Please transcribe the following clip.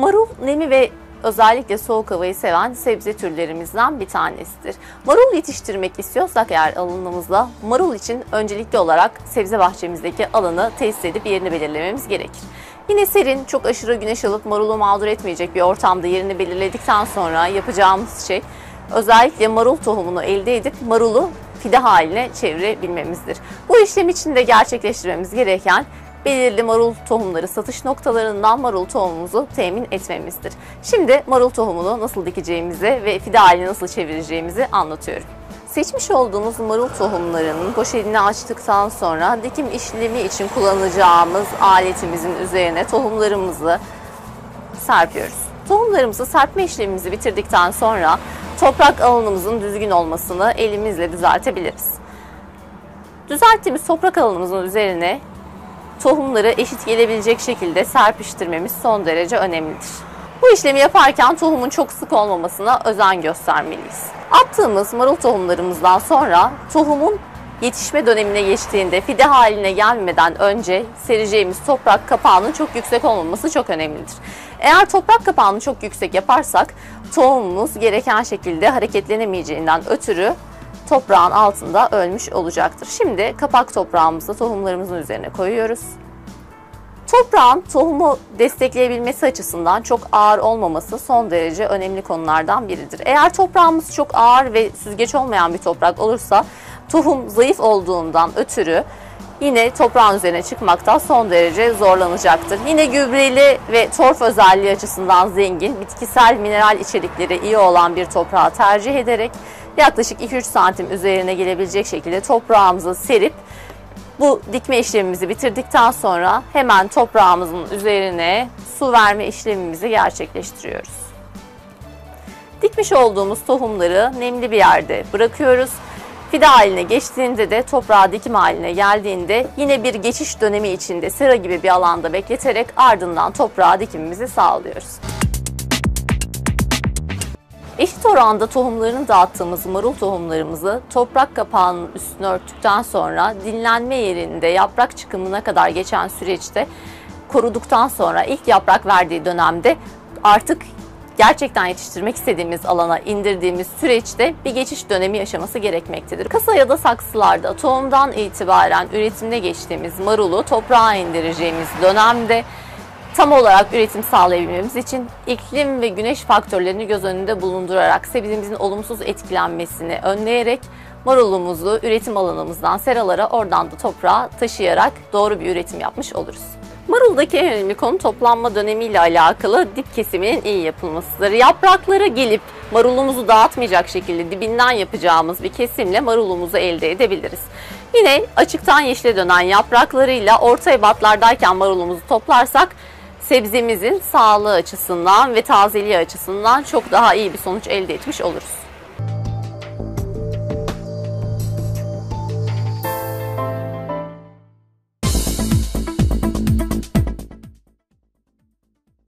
Marul nemi ve özellikle soğuk havayı seven sebze türlerimizden bir tanesidir. Marul yetiştirmek istiyorsak eğer alanımızda marul için öncelikli olarak sebze bahçemizdeki alanı tesis edip yerini belirlememiz gerekir. Yine serin, çok aşırı güneş alıp marulu mağdur etmeyecek bir ortamda yerini belirledikten sonra yapacağımız şey özellikle marul tohumunu elde edip marulu fide haline çevirebilmemizdir. Bu işlem için de gerçekleştirmemiz gereken belirli marul tohumları satış noktalarından marul tohumumuzu temin etmemizdir. Şimdi marul tohumunu nasıl dikeceğimizi ve fide haline nasıl çevireceğimizi anlatıyorum. Seçmiş olduğumuz marul tohumlarının poşetini açtıktan sonra dikim işlemi için kullanacağımız aletimizin üzerine tohumlarımızı serpiyoruz. Tohumlarımızı serpme işlemimizi bitirdikten sonra toprak alanımızın düzgün olmasını elimizle düzeltebiliriz. Düzelttiğimiz toprak alanımızın üzerine tohumları eşit gelebilecek şekilde serpiştirmemiz son derece önemlidir. Bu işlemi yaparken tohumun çok sık olmamasına özen göstermeliyiz. Attığımız marul tohumlarımızdan sonra tohumun yetişme dönemine geçtiğinde fide haline gelmeden önce sereceğimiz toprak kapağının çok yüksek olmaması çok önemlidir. Eğer toprak kapağını çok yüksek yaparsak tohumumuz gereken şekilde hareketlenemeyeceğinden ötürü toprağın altında ölmüş olacaktır. Şimdi kapak toprağımızı tohumlarımızın üzerine koyuyoruz. Toprağın tohumu destekleyebilmesi açısından çok ağır olmaması son derece önemli konulardan biridir. Eğer toprağımız çok ağır ve süzgeç olmayan bir toprak olursa tohum zayıf olduğundan ötürü yine toprağın üzerine çıkmakta son derece zorlanacaktır. Yine gübreli ve torf özelliği açısından zengin, bitkisel mineral içerikleri iyi olan bir toprağı tercih ederek yaklaşık 2-3 santim üzerine gelebilecek şekilde toprağımızı serip bu dikme işlemimizi bitirdikten sonra hemen toprağımızın üzerine su verme işlemimizi gerçekleştiriyoruz. Dikmiş olduğumuz tohumları nemli bir yerde bırakıyoruz. Fide haline geçtiğinde de toprağa dikim haline geldiğinde yine bir geçiş dönemi içinde sera gibi bir alanda bekleterek ardından toprağa dikimimizi sağlıyoruz. Eşit oranda tohumlarını dağıttığımız marul tohumlarımızı toprak kapağının üstüne örttükten sonra dinlenme yerinde yaprak çıkımına kadar geçen süreçte koruduktan sonra ilk yaprak verdiği dönemde artık gerçekten yetiştirmek istediğimiz alana indirdiğimiz süreçte bir geçiş dönemi yaşaması gerekmektedir. Kasa ya da saksılarda tohumdan itibaren üretimine geçtiğimiz marulu toprağa indireceğimiz dönemde tam olarak üretim sağlayabilmemiz için iklim ve güneş faktörlerini göz önünde bulundurarak sebzemizin olumsuz etkilenmesini önleyerek marulumuzu üretim alanımızdan seralara oradan da toprağa taşıyarak doğru bir üretim yapmış oluruz. Maruldaki en önemli konu toplanma dönemiyle alakalı dip kesiminin iyi yapılmasıdır. Yapraklara gelip marulumuzu dağıtmayacak şekilde dibinden yapacağımız bir kesimle marulumuzu elde edebiliriz. Yine açıktan yeşile dönen yapraklarıyla orta ebatlardayken marulumuzu toplarsak sebzemizin sağlığı açısından ve tazeliği açısından çok daha iyi bir sonuç elde etmiş oluruz.